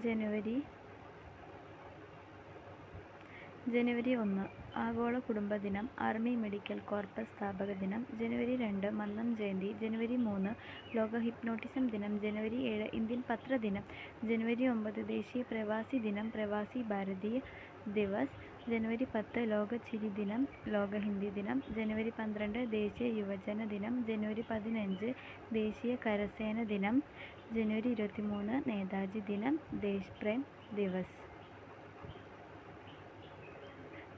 ജനുവരി. ജനുവരി ഒന്ന് ആഗോള കുടുംബ ദിനം ആർമി മെഡിക്കൽ കോർപ്സ് സ്ഥാപക ദിനം. ജനുവരി രണ്ട് മന്നം ജയന്തി. ജനുവരി മൂന്ന് ലോക ഹിപ്നോട്ടിസം ദിനം. ജനുവരി ഏഴ് ഇന്ത്യൻ പത്ര ദിനം ജനുവരി ഒമ്പത് ദേശീയ പ്രവാസി ദിനം പ്രവാസി ഭാരതീയ ദിവസ്. ജനുവരി പത്ത് ലോക ചിരി ദിനം ലോക ഹിന്ദി ദിനം ജനുവരി പന്ത്രണ്ട് ദേശീയ യുവജന ദിനം ജനുവരി പതിനഞ്ച് ദേശീയ കരസേന ദിനം ജനുവരി ഇരുപത്തിമൂന്ന് നേതാജി ദിനം ദേശ് പ്രേം ദിവസ്.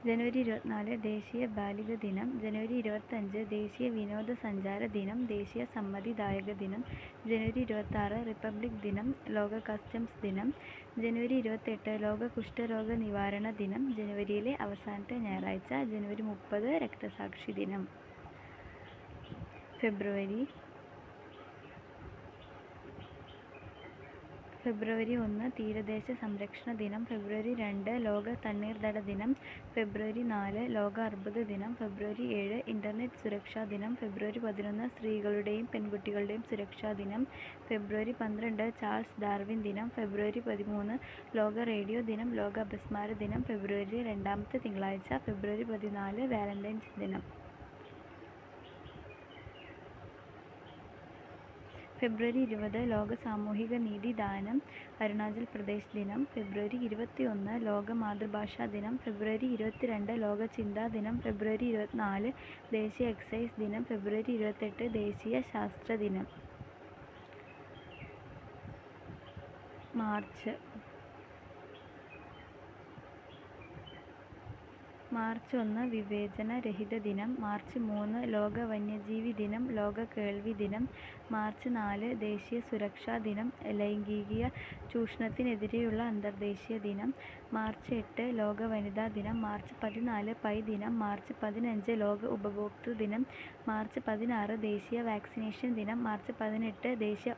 ജനുവരി ഇരുപത്തിനാല് ദേശീയ ബാലിക ദിനം ജനുവരി ഇരുപത്തഞ്ച് ദേശീയ വിനോദസഞ്ചാര ദിനം ദേശീയ സമ്മതിദായക ദിനം ജനുവരി ഇരുപത്താറ് റിപ്പബ്ലിക് ദിനം ലോക കസ്റ്റംസ് ദിനം ജനുവരി ഇരുപത്തെട്ട് ലോക കുഷ്ഠരോഗ നിവാരണ ദിനം. ജനുവരിയിലെ അവസാനത്തെ ഞായറാഴ്ച ജനുവരി മുപ്പത് രക്തസാക്ഷി ദിനം. ഫെബ്രുവരി ഫെബ്രുവരി ഒന്ന് തീരദേശ സംരക്ഷണ ദിനം. ഫെബ്രുവരി രണ്ട് ലോക തണ്ണീർത്തട ദിനം. ഫെബ്രുവരി നാല് ലോക അർബുദ ദിനം. ഫെബ്രുവരി ഏഴ് ഇന്റർനെറ്റ് സുരക്ഷാ ദിനം. ഫെബ്രുവരി പതിനൊന്ന് സ്ത്രീകളുടെയും പെൺകുട്ടികളുടെയും സുരക്ഷാ ദിനം. ഫെബ്രുവരി പന്ത്രണ്ട് ചാൾസ് ഡാർവിൻ ദിനം. ഫെബ്രുവരി പതിമൂന്ന് ലോക റേഡിയോ ദിനം. ലോക അപസ്മാര ദിനം. ഫെബ്രുവരി രണ്ടാമത്തെ തിങ്കളാഴ്ച. ഫെബ്രുവരി പതിനാല് വാലന്റൈൻസ് ദിനം. ഫെബ്രുവരി ഇരുപത് ലോക സാമൂഹിക നീതി ദാനം അരുണാചൽ പ്രദേശ് ദിനം ഫെബ്രുവരി ഇരുപത്തിയൊന്ന് ലോക മാതൃഭാഷാ ദിനം ഫെബ്രുവരി ഇരുപത്തിരണ്ട് ലോക ചിന്താ ദിനം ഫെബ്രുവരി ഇരുപത്തിനാല് ദേശീയ എക്സൈസ് ദിനം ഫെബ്രുവരി ഇരുപത്തെട്ട് ദേശീയ ശാസ്ത്ര ദിനം. മാർച്ച് മാർച്ച് ഒന്ന് വിവേചന രഹിത ദിനം. മാർച്ച് മൂന്ന് ലോക വന്യജീവി ദിനം. ലോക കേൾവി ദിനം. മാർച്ച് നാല് ദേശീയ സുരക്ഷാ ദിനം. ലൈംഗിക ചൂഷണത്തിനെതിരെയുള്ള അന്തർദേശീയ ദിനം. മാർച്ച് എട്ട് ലോക വനിതാ ദിനം. മാർച്ച് പതിനാല് പൈ ദിനം. മാർച്ച് പതിനഞ്ച് ലോക ഉപഭോക്തൃ ദിനം. മാർച്ച് പതിനാറ് ദേശീയ വാക്സിനേഷൻ ദിനം. മാർച്ച് പതിനെട്ട് ദേശീയ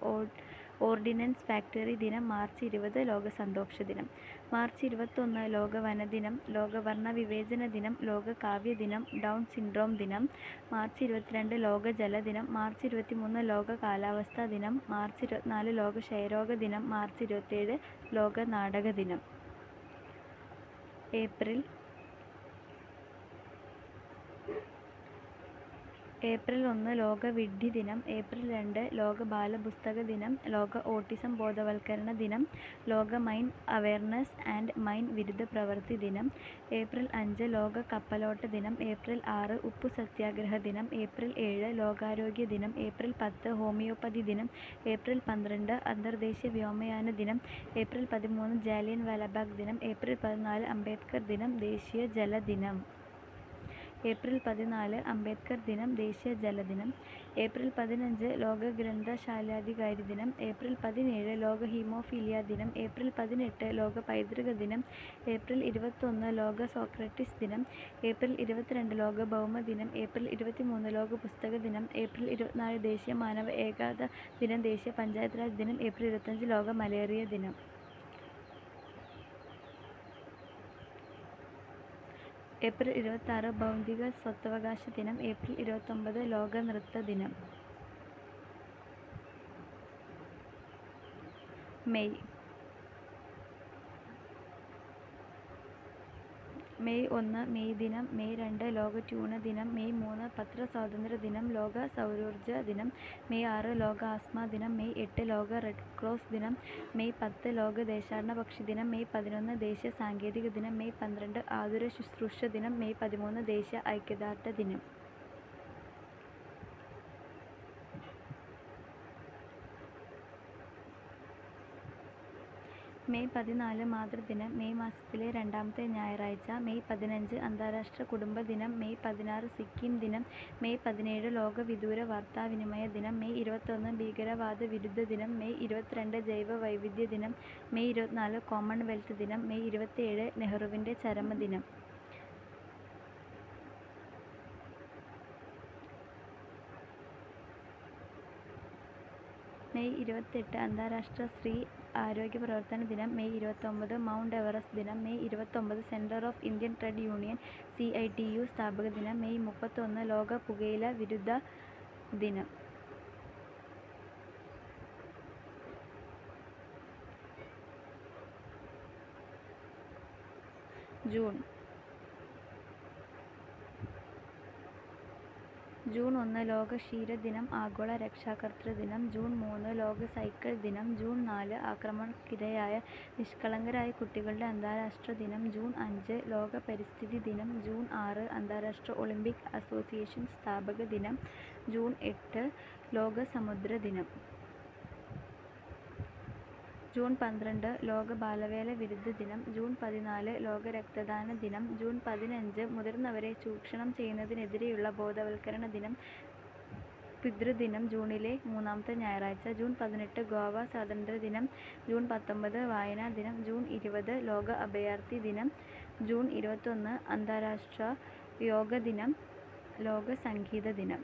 ഓർഡിനൻസ് ഫാക്ടറി ദിനം മാർച്ച് ഇരുപത് ലോക സന്തോഷ ദിനം. മാർച്ച് ഇരുപത്തൊന്ന് ലോക വനദിനം ലോക വർണ വിവേചന ദിനം. ലോക കാവ്യ ദിനം. ഡൗൺ സിൻഡ്രോം ദിനം. മാർച്ച് ഇരുപത്തിരണ്ട് ലോക ജലദിനം മാർച്ച് ഇരുപത്തിമൂന്ന് ലോക കാലാവസ്ഥാ ദിനം. മാർച്ച് ഇരുപത്തിനാല് ലോക ക്ഷയരോഗ ദിനം. മാർച്ച് ഇരുപത്തേഴ് ലോക നാടക ദിനം. ഏപ്രിൽ ഏപ്രിൽ ഒന്ന് ലോക വിഡ്ഢി ദിനം ഏപ്രിൽ രണ്ട് ലോക ബാലപുസ്തക ദിനം ലോക ഓട്ടിസം ബോധവൽക്കരണ ദിനം ലോക മൈൻഡ് അവേർനെസ്സ് ആൻഡ് മൈൻ വിരുദ്ധ പ്രവൃത്തി ദിനം ഏപ്രിൽ അഞ്ച് ലോക കപ്പലോട്ട ദിനം ഏപ്രിൽ ആറ് ഉപ്പു സത്യാഗ്രഹ ദിനം ഏപ്രിൽ ഏഴ് ലോകാരോഗ്യ ദിനം ഏപ്രിൽ പത്ത് ഹോമിയോപ്പതി ദിനം ഏപ്രിൽ പന്ത്രണ്ട് അന്തർദേശീയ വ്യോമയാന ദിനം ഏപ്രിൽ പതിമൂന്ന് ജാലിയൻ വാലാബാഗ് ദിനം ഏപ്രിൽ പതിനാല് അംബേദ്കർ ദിനം ദേശീയ ജലദിനം ഏപ്രിൽ പതിനാല് അംബേദ്കർ ദിനം ദേശീയ ജലദിനം ഏപ്രിൽ പതിനഞ്ച് ലോക ഗ്രന്ഥശാലാധികാരി ദിനം. ഏപ്രിൽ പതിനേഴ് ലോക ഹീമോഫീലിയ ദിനം. ഏപ്രിൽ പതിനെട്ട് ലോക പൈതൃക ദിനം. ഏപ്രിൽ ഇരുപത്തൊന്ന് ലോക സോക്രട്ടീസ് ദിനം. ഏപ്രിൽ ഇരുപത്തിരണ്ട് ലോക ഭൗമ ദിനം. ഏപ്രിൽ ഇരുപത്തിമൂന്ന് ലോക പുസ്തക ദിനം. ഏപ്രിൽ ഇരുപത്തിനാല് ദേശീയ മാനവ ഏകാത ദിനം. ദേശീയ പഞ്ചായത്ത് രാജ് ദിനം. ഏപ്രിൽ ഇരുപത്തഞ്ച് ലോക മലേറിയ ദിനം. ഏപ്രിൽ ഇരുപത്താറ് ബൗദ്ധിക സ്വത്തവകാശ ദിനം ഏപ്രിൽ ഇരുപത്തൊമ്പത് ലോക നൃത്ത ദിനം. മെയ് മെയ് ഒന്ന് മെയ് ദിനം മെയ് രണ്ട് ലോക ട്യൂണ ദിനം മെയ് മൂന്ന് പത്ര സ്വാതന്ത്ര്യ ദിനം ലോക സൗരോർജ ദിനം മെയ് ആറ് ലോക ആസ്മ ദിനം മെയ് എട്ട് ലോക റെഡ് ക്രോസ് ദിനം മെയ് പത്ത് ലോക ദേശാടന പക്ഷി ദിനം മെയ് പതിനൊന്ന് ദേശീയ സാങ്കേതിക ദിനം മെയ് പന്ത്രണ്ട് ആതുര ശുശ്രൂഷ ദിനം മെയ് പതിമൂന്ന് ദേശീയ ഐക്യദാർഢ്യ ദിനം. മെയ് പതിനാല് മാതൃദിനം മെയ് മാസത്തിലെ രണ്ടാമത്തെ ഞായറാഴ്ച മെയ് പതിനഞ്ച് അന്താരാഷ്ട്ര കുടുംബ ദിനം മെയ് പതിനാറ് സിക്കിം ദിനം മെയ് പതിനേഴ് ലോക വിദൂര വാർത്താവിനിമയ ദിനം മെയ് ഇരുപത്തൊന്ന് ഭീകരവാദ വിരുദ്ധ ദിനം മെയ് ഇരുപത്തിരണ്ട് ജൈവ വൈവിധ്യ ദിനം മെയ് ഇരുപത്തിനാല് കോമൺവെൽത്ത് ദിനം മെയ് ഇരുപത്തിയേഴ് നെഹ്റുവിന്റെ ചരമദിനം മെയ് ഇരുപത്തെട്ട് അന്താരാഷ്ട്ര സ്ത്രീ ആരോഗ്യ പ്രവർത്തന ദിനം മെയ് ഇരുപത്തൊമ്പത് മൗണ്ട് എവറസ്റ്റ് ദിനം മെയ് ഇരുപത്തൊമ്പത് centre of Indian trade union C I T U സ്ഥാപക ദിനം മെയ് മുപ്പത്തൊന്ന് ലോക പുകയില വിരുദ്ധ ദിനം. ജൂൺ ജൂൺ ഒന്ന് ലോക ക്ഷീരദിനം ആഗോള രക്ഷാകർതൃ ദിനം ജൂൺ മൂന്ന് ലോക സൈക്കിൾ ദിനം ജൂൺ നാല് ആക്രമണത്തിനിരയായ നിഷ്കളങ്കരായ കുട്ടികളുടെ അന്താരാഷ്ട്ര ദിനം ജൂൺ അഞ്ച് ലോക പരിസ്ഥിതി ദിനം ജൂൺ ആറ് അന്താരാഷ്ട്ര ഒളിമ്പിക് അസോസിയേഷൻ സ്ഥാപക ദിനം ജൂൺ എട്ട് ലോക സമുദ്ര ദിനം. ജൂൺ പന്ത്രണ്ട് ലോക ബാലവേല വിരുദ്ധ ദിനം ജൂൺ പതിനാല് ലോക രക്തദാന ദിനം ജൂൺ പതിനഞ്ച് മുതിർന്നവരെ ചൂഷണം ചെയ്യുന്നതിനെതിരെയുള്ള ബോധവൽക്കരണ ദിനം പിതൃദിനം ജൂണിലെ മൂന്നാമത്തെ ഞായറാഴ്ച ജൂൺ പതിനെട്ട് ഗോവ സ്വാതന്ത്ര്യ ദിനം ജൂൺ പത്തൊമ്പത് വായനാ ദിനം ജൂൺ ഇരുപത് ലോക അഭയാർത്ഥി ദിനം ജൂൺ ഇരുപത്തൊന്ന് അന്താരാഷ്ട്ര യോഗ ദിനം ലോക സംഗീത ദിനം.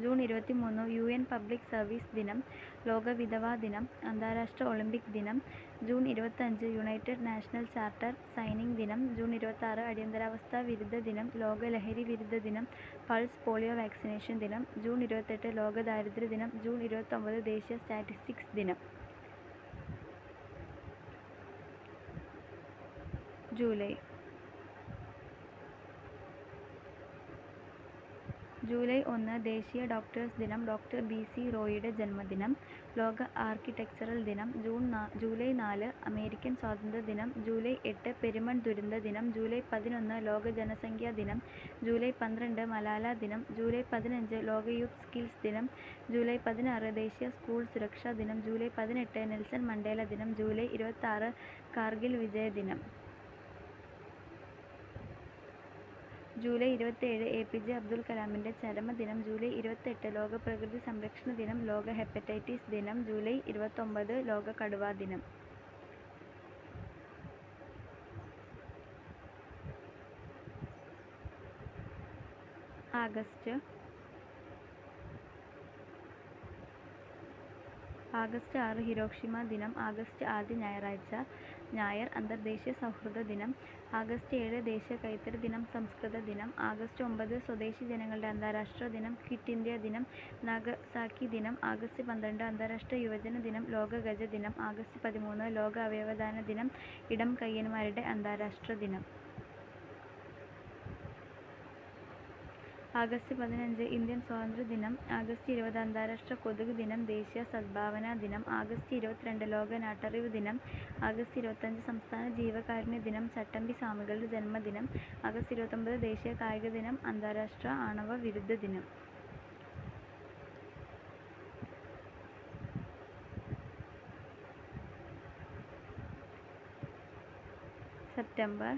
ജൂൺ ഇരുപത്തിമൂന്ന് യു എൻ പബ്ലിക് സർവീസ് ദിനം ലോക വിധവാ ദിനം അന്താരാഷ്ട്ര ഒളിമ്പിക് ദിനം ജൂൺ ഇരുപത്തഞ്ച് യുണൈറ്റഡ് നാഷണൽ ചാർട്ടർ സൈനിങ് ദിനം ജൂൺ ഇരുപത്താറ് അടിയന്തരാവസ്ഥ വിരുദ്ധ ദിനം ലോക ലഹരി വിരുദ്ധ ദിനം പൾസ് പോളിയോ വാക്സിനേഷൻ ദിനം ജൂൺ ഇരുപത്തെട്ട് ലോക ദാരിദ്ര്യ ദിനം ജൂൺ ഇരുപത്തൊമ്പത് ദേശീയ സ്റ്റാറ്റിസ്റ്റിക്സ് ദിനം. ജൂലൈ ജൂലൈ ഒന്ന് ദേശീയ ഡോക്ടേഴ്സ് ദിനം ഡോക്ടർ ബി സി റോയിയുടെ ജന്മദിനം ലോക ആർക്കിടെക്ചറൽ ദിനം ജൂൺ ജൂലൈ നാല് അമേരിക്കൻ സ്വാതന്ത്ര്യ ദിനം ജൂലൈ എട്ട് പെരുമൺ ദുരന്ത ദിനം ജൂലൈ പതിനൊന്ന് ലോക ജനസംഖ്യാ ദിനം ജൂലൈ പന്ത്രണ്ട് മലാല ദിനം ജൂലൈ പതിനഞ്ച് ലോക യൂത്ത് സ്കിൽസ് ദിനം ജൂലൈ പതിനാറ് ദേശീയ സ്കൂൾ സുരക്ഷാ ദിനം ജൂലൈ പതിനെട്ട് നെൽസൺ മണ്ടേല ദിനം ജൂലൈ ഇരുപത്താറ് കാർഗിൽ വിജയ ദിനം. ജൂലൈ ഇരുപത്തേഴ് എ പി ജെ അബ്ദുൽ കലാമിന്റെ ചരമദിനം ജൂലൈ ഇരുപത്തെട്ട് ലോക പ്രകൃതി സംരക്ഷണ ദിനം ലോക ഹെപ്പറ്റൈറ്റിസ് ദിനം ജൂലൈ ഇരുപത്തൊമ്പത് ലോക കടുവാ ദിനം. ആഗസ്റ്റ് ആഗസ്റ്റ് ആറ് ഹിരോഷിമ ദിനം ആഗസ്റ്റ് ആദ്യ ഞായറാഴ്ച ഞായർ അന്തർദേശീയ സൗഹൃദ ദിനം ആഗസ്റ്റ് ഏഴ് ദേശീയ കൈത്തറി ദിനം സംസ്കൃത ദിനം ആഗസ്റ്റ് ഒമ്പത് സ്വദേശി ജനങ്ങളുടെ അന്താരാഷ്ട്ര ദിനം ക്വിറ്റ് ഇന്ത്യ ദിനം നാഗസാക്കി ദിനം ആഗസ്റ്റ് പന്ത്രണ്ട് അന്താരാഷ്ട്ര യുവജന ദിനം ലോക ഗജ ദിനം ആഗസ്റ്റ് പതിമൂന്ന് ലോക അവയവദാന ദിനം ഇടം കയ്യന്മാരുടെ അന്താരാഷ്ട്ര ദിനം. ആഗസ്റ്റ് പതിനഞ്ച് ഇന്ത്യൻ സ്വാതന്ത്ര്യ ദിനം ആഗസ്റ്റ് ഇരുപത് അന്താരാഷ്ട്ര കൊതുക് ദിനം ദേശീയ സദ്ഭാവന ദിനം ആഗസ്റ്റ് ഇരുപത്തിരണ്ട് ലോക നാട്ടറിവ് ദിനം ആഗസ്റ്റ് ഇരുപത്തഞ്ച് സംസ്ഥാന ജീവകാരുണ്യ ദിനം ചട്ടമ്പി സ്വാമികളുടെ ജന്മദിനം ആഗസ്റ്റ് ഇരുപത്തൊമ്പത് ദേശീയ കായിക ദിനം അന്താരാഷ്ട്ര ആണവ വിരുദ്ധ ദിനം. സെപ്റ്റംബർ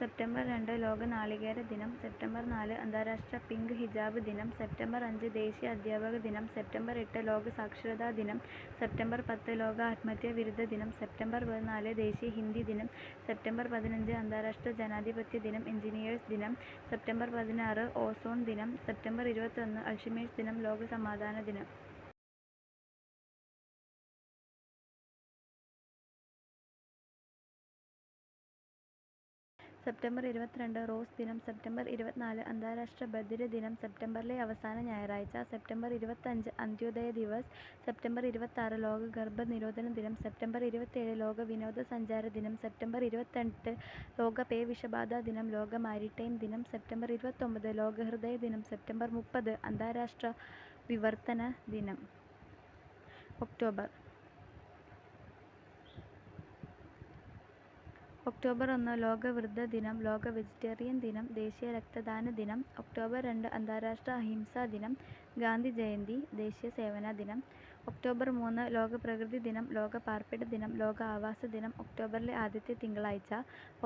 സെപ്റ്റംബർ രണ്ട് ലോക നാളികേര ദിനം. സെപ്റ്റംബർ നാല് അന്താരാഷ്ട്ര പിങ്ക് ഹിജാബ് ദിനം. സെപ്റ്റംബർ അഞ്ച് ദേശീയ അധ്യാപക ദിനം. സെപ്റ്റംബർ എട്ട് ലോക സാക്ഷരതാ ദിനം. സെപ്റ്റംബർ പത്ത് ലോക ആത്മഹത്യാ വിരുദ്ധ ദിനം. സെപ്റ്റംബർ പതിനാല് ദേശീയ ഹിന്ദി ദിനം. സെപ്റ്റംബർ പതിനഞ്ച് അന്താരാഷ്ട്ര ജനാധിപത്യ ദിനം. എഞ്ചിനീയേഴ്സ് ദിനം. സെപ്റ്റംബർ പതിനാറ് ഓസോൺ ദിനം. സെപ്റ്റംബർ ഇരുപത്തൊന്ന് അൾഷിമേഴ്സ് ദിനം. ലോക സമാധാന ദിനം. സെപ്റ്റംബർ ഇരുപത്തിരണ്ട് റോസ് ദിനം സെപ്റ്റംബർ ഇരുപത്തിനാല് അന്താരാഷ്ട്ര ബധിര ദിനം സെപ്റ്റംബറിലെ അവസാന ഞായറാഴ്ച സെപ്റ്റംബർ ഇരുപത്തഞ്ച് അന്ത്യോദയ ദിവസ് സെപ്റ്റംബർ ഇരുപത്താറ് ലോക ഗർഭനിരോധന ദിനം സെപ്റ്റംബർ ഇരുപത്തേഴ് ലോക വിനോദസഞ്ചാര ദിനം സെപ്റ്റംബർ ഇരുപത്തെട്ട് ലോക പേവിഷബാധ ദിനം ലോക മാരിടൈം ദിനം സെപ്റ്റംബർ ഇരുപത്തൊമ്പത് ലോക ഹൃദയ ദിനം സെപ്റ്റംബർ മുപ്പത് അന്താരാഷ്ട്ര വിവർത്തന ദിനം. ഒക്ടോബർ ഒക്ടോബർ ഒന്ന് ലോക വൃദ്ധ ദിനം ലോക വെജിറ്റേറിയൻ ദിനം ദേശീയ രക്തദാന ദിനം ഒക്ടോബർ രണ്ട് അന്താരാഷ്ട്ര അഹിംസാ ദിനം ഗാന്ധി ജയന്തി ദേശീയ സേവന ദിനം ഒക്ടോബർ മൂന്ന് ലോക പ്രകൃതി ദിനം ലോക പാർപ്പിട ദിനം ലോക ആവാസ ദിനം ഒക്ടോബറിലെ ആദ്യത്തെ തിങ്കളാഴ്ച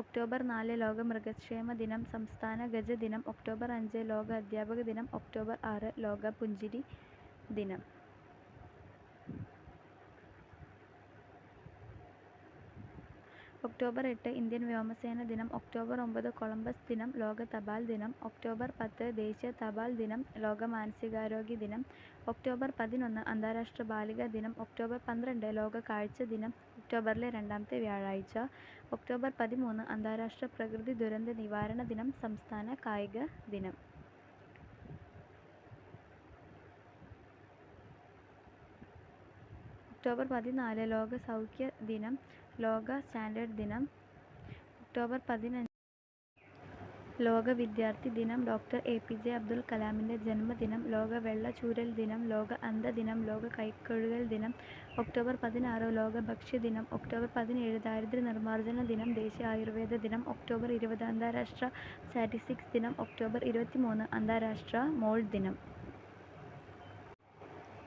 ഒക്ടോബർ നാല് ലോക മൃഗക്ഷേമ ദിനം സംസ്ഥാന ഗജ ദിനം ഒക്ടോബർ അഞ്ച് ലോക അധ്യാപക ദിനം ഒക്ടോബർ ആറ് ലോക പുഞ്ചിരി ദിനം. ഒക്ടോബർ എട്ട് ഇന്ത്യൻ വ്യോമസേന ദിനം ഒക്ടോബർ ഒമ്പത് കൊളംബസ് ദിനം ലോക തപാൽ ദിനം ഒക്ടോബർ പത്ത് ദേശീയ തപാൽ ദിനം ലോക മാനസികാരോഗ്യ ദിനം ഒക്ടോബർ പതിനൊന്ന് അന്താരാഷ്ട്ര ബാലികാ ദിനം ഒക്ടോബർ പന്ത്രണ്ട് ലോക കാഴ്ച ദിനം ഒക്ടോബറിലെ രണ്ടാമത്തെ വ്യാഴാഴ്ച ഒക്ടോബർ പതിമൂന്ന് അന്താരാഷ്ട്ര പ്രകൃതി ദുരന്ത നിവാരണ ദിനം സംസ്ഥാന കായിക ദിനം. ഒക്ടോബർ പതിനാല് ലോക സൗഖ്യ ദിനം ലോക സ്റ്റാൻഡേർഡ് ദിനം ഒക്ടോബർ പതിനഞ്ച്. ലോക വിദ്യാർത്ഥി ദിനം doctor A P J Abdul കലാമിന്റെ ജന്മദിനം ലോക വെള്ളച്ചൂരൽ ദിനം ലോക അന്ധ ദിനം ലോക കൈക്കഴുകൽ ദിനം ഒക്ടോബർ പതിനാറ് ലോക ഭക്ഷ്യദിനം ഒക്ടോബർ പതിനേഴ് ദാരിദ്ര്യ നിർമ്മാർജന ദിനം ദേശീയ ആയുർവേദ ദിനം ഒക്ടോബർ ഇരുപത് അന്താരാഷ്ട്ര സ്റ്റാറ്റിസ്റ്റിക്സ് ദിനം ഒക്ടോബർ ഇരുപത്തിമൂന്ന് അന്താരാഷ്ട്ര മോൾ ദിനം.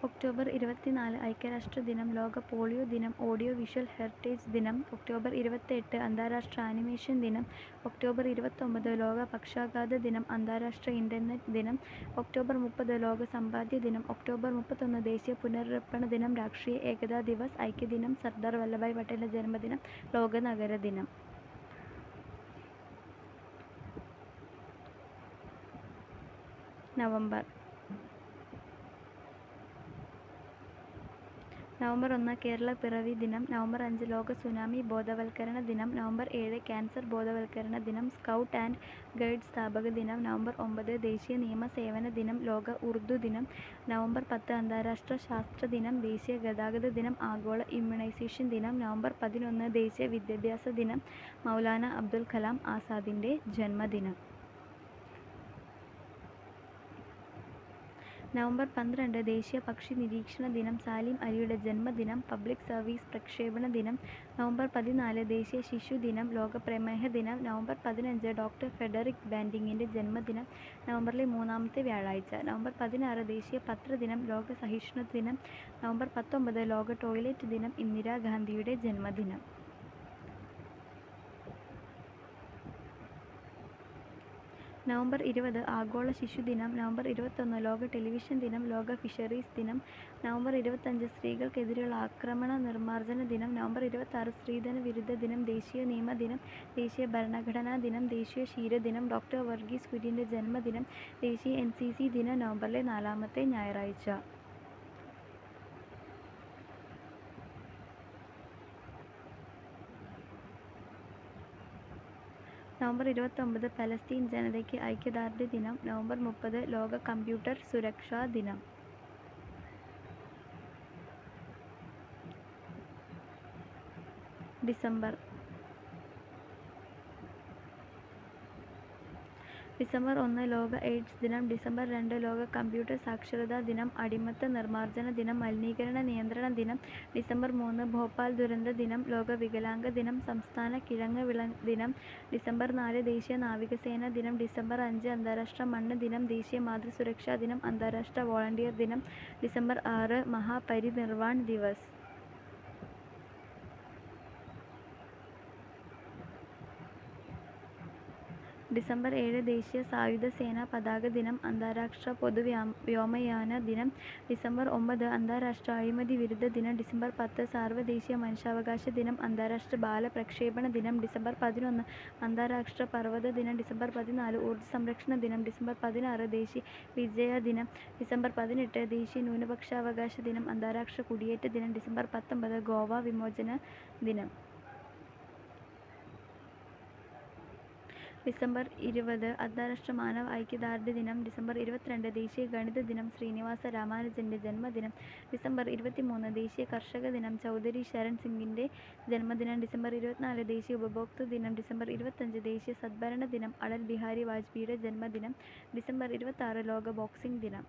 ഒക്ടോബർ ഇരുപത്തിനാല് ഐക്യരാഷ്ട്ര ദിനം ലോക പോളിയോ ദിനം ഓഡിയോ വിഷ്വൽ ഹെറിറ്റേജ് ദിനം ഒക്ടോബർ ഇരുപത്തെട്ട് അന്താരാഷ്ട്ര ആനിമേഷൻ ദിനം ഒക്ടോബർ ഇരുപത്തൊമ്പത് ലോക പക്ഷാഘാത ദിനം അന്താരാഷ്ട്ര ഇന്റർനെറ്റ് ദിനം ഒക്ടോബർ മുപ്പത് ലോക സമ്പാദ്യ ദിനം ഒക്ടോബർ മുപ്പത്തൊന്ന് ദേശീയ പുനരർപ്പണ ദിനം രാഷ്ട്രീയ ഏകതാ ദിവസ് ഐക്യദിനം സർദാർ വല്ലഭായ് പട്ടേലിന്റെ ജന്മദിനം ലോക നഗര ദിനം. നവംബർ നവംബർ ഒന്ന് കേരള പിറവി ദിനം. നവംബർ അഞ്ച് ലോക സുനാമി ബോധവൽക്കരണ ദിനം. നവംബർ ഏഴ് ക്യാൻസർ ബോധവൽക്കരണ ദിനം. സ്കൗട്ട് ആൻഡ് ഗൈഡ് സ്ഥാപക ദിനം. നവംബർ ഒമ്പത് ദേശീയ നിയമ സേവന ദിനം. ലോക ഉറുദു ദിനം. നവംബർ പത്ത് അന്താരാഷ്ട്ര ശാസ്ത്ര ദിനം. ദേശീയ ഗതാഗത ദിനം. ആഗോള ഇമ്മ്യൂണൈസേഷൻ ദിനം. നവംബർ പതിനൊന്ന് ദേശീയ വിദ്യാഭ്യാസ ദിനം. മൗലാന അബ്ദുൽ കലാം ആസാദിന്റെ ജന്മദിനം. നവംബർ പന്ത്രണ്ട് ദേശീയ പക്ഷി നിരീക്ഷണ ദിനം സാലിം അലിയുടെ ജന്മദിനം പബ്ലിക് സർവീസ് പ്രക്ഷേപണ ദിനം നവംബർ പതിനാല് ദേശീയ ശിശു ദിനം ലോക പ്രമേഹ ദിനം നവംബർ പതിനഞ്ച് ഡോക്ടർ ഫെഡറിക് ബാൻഡിങ്ങിന്റെ ജന്മദിനം നവംബറിലെ മൂന്നാമത്തെ വ്യാഴാഴ്ച നവംബർ പതിനാറ് ദേശീയ പത്രദിനം ലോക സഹിഷ്ണു ദിനം നവംബർ പത്തൊമ്പത് ലോക ടോയ്ലറ്റ് ദിനം ഇന്ദിരാഗാന്ധിയുടെ ജന്മദിനം. നവംബർ ഇരുപത് ആഗോള ശിശുദിനം നവംബർ ഇരുപത്തൊന്ന് ലോക ടെലിവിഷൻ ദിനം ലോക ഫിഷറീസ് ദിനം നവംബർ ഇരുപത്തഞ്ച് സ്ത്രീകൾക്കെതിരെയുള്ള ആക്രമണ നിർമ്മാർജന ദിനം നവംബർ ഇരുപത്താറ് സ്ത്രീധന വിരുദ്ധ ദിനം ദേശീയ നിയമ ദിനം ദേശീയ ഭരണഘടനാ ദിനം ദേശീയ ക്ഷീരദിനം ഡോക്ടർ വർഗീസ് കുര്യന്റെ ജന്മദിനം ദേശീയ എൻ സി സി ദിനം നവംബറിലെ നാലാമത്തെ ഞായറാഴ്ച. നവംബർ ഇരുപത്തൊമ്പത് പലസ്തീൻ ജനതയ്ക്ക് ഐക്യദാർഢ്യ ദിനം നവംബർ മുപ്പത് ലോക കമ്പ്യൂട്ടർ സുരക്ഷാ ദിനം. ഡിസംബർ ഡിസംബർ ഒന്ന് ലോക എയ്ഡ്സ് ദിനം ഡിസംബർ രണ്ട് ലോക കമ്പ്യൂട്ടർ സാക്ഷരതാ ദിനം അടിമത്ത നിർമ്മാർജന ദിനം മലിനീകരണ നിയന്ത്രണ ദിനം ഡിസംബർ മൂന്ന് ഭോപ്പാൽ ദുരന്ത ദിനം ലോക വികലാംഗ ദിനം സംസ്ഥാന കിഴങ്ങ് വിള ദിനം ഡിസംബർ നാല് ദേശീയ നാവികസേന ദിനം ഡിസംബർ അഞ്ച് അന്താരാഷ്ട്ര മണ്ണ് ദിനം ദേശീയ മാതൃസുരക്ഷാ ദിനം അന്താരാഷ്ട്ര വോളണ്ടിയർ ദിനം ഡിസംബർ ആറ് മഹാപരിനിർവാൺ ദിവസ്. ഡിസംബർ ഏഴ് ദേശീയ സായുധ സേനാ പതാക ദിനം അന്താരാഷ്ട്ര പൊതു വ്യോമയാന ദിനം ഡിസംബർ ഒമ്പത് അന്താരാഷ്ട്ര അഴിമതി വിരുദ്ധ ദിനം ഡിസംബർ പത്ത് സാർവദേശീയ മനുഷ്യാവകാശ ദിനം അന്താരാഷ്ട്ര ബാല പ്രക്ഷേപണ ദിനം ഡിസംബർ പതിനൊന്ന് അന്താരാഷ്ട്ര പർവത ദിനം ഡിസംബർ പതിനാല് ഊർജ സംരക്ഷണ ദിനം ഡിസംബർ പതിനാറ് ദേശീയ വിജയ ദിനം ഡിസംബർ പതിനെട്ട് ദേശീയ ന്യൂനപക്ഷാവകാശ ദിനം അന്താരാഷ്ട്ര കുടിയേറ്റ ദിനം ഡിസംബർ പത്തൊമ്പത് ഗോവ വിമോചന ദിനം. ഡിസംബർ ഇരുപത് അന്താരാഷ്ട്ര മാനവ ഐക്യദാർഢ്യ ദിനം ഡിസംബർ ഇരുപത്തിരണ്ട് ദേശീയ ഗണിത ദിനം ശ്രീനിവാസ രാമാനുജന്റെ ജന്മദിനം ഡിസംബർ ഇരുപത്തിമൂന്ന് ദേശീയ കർഷക ദിനം ചൗധരി ശരൺ സിംഗിന്റെ ജന്മദിനം ഡിസംബർ ഇരുപത്തിനാല് ദേശീയ ഉപഭോക്തൃ ദിനം ഡിസംബർ ഇരുപത്തഞ്ച് ദേശീയ സദ്ഭരണ ദിനം അടൽ ബിഹാരി വാജ്പേയിയുടെ ജന്മദിനം ഡിസംബർ ഇരുപത്താറ് ലോക ബോക്സിംഗ് ദിനം.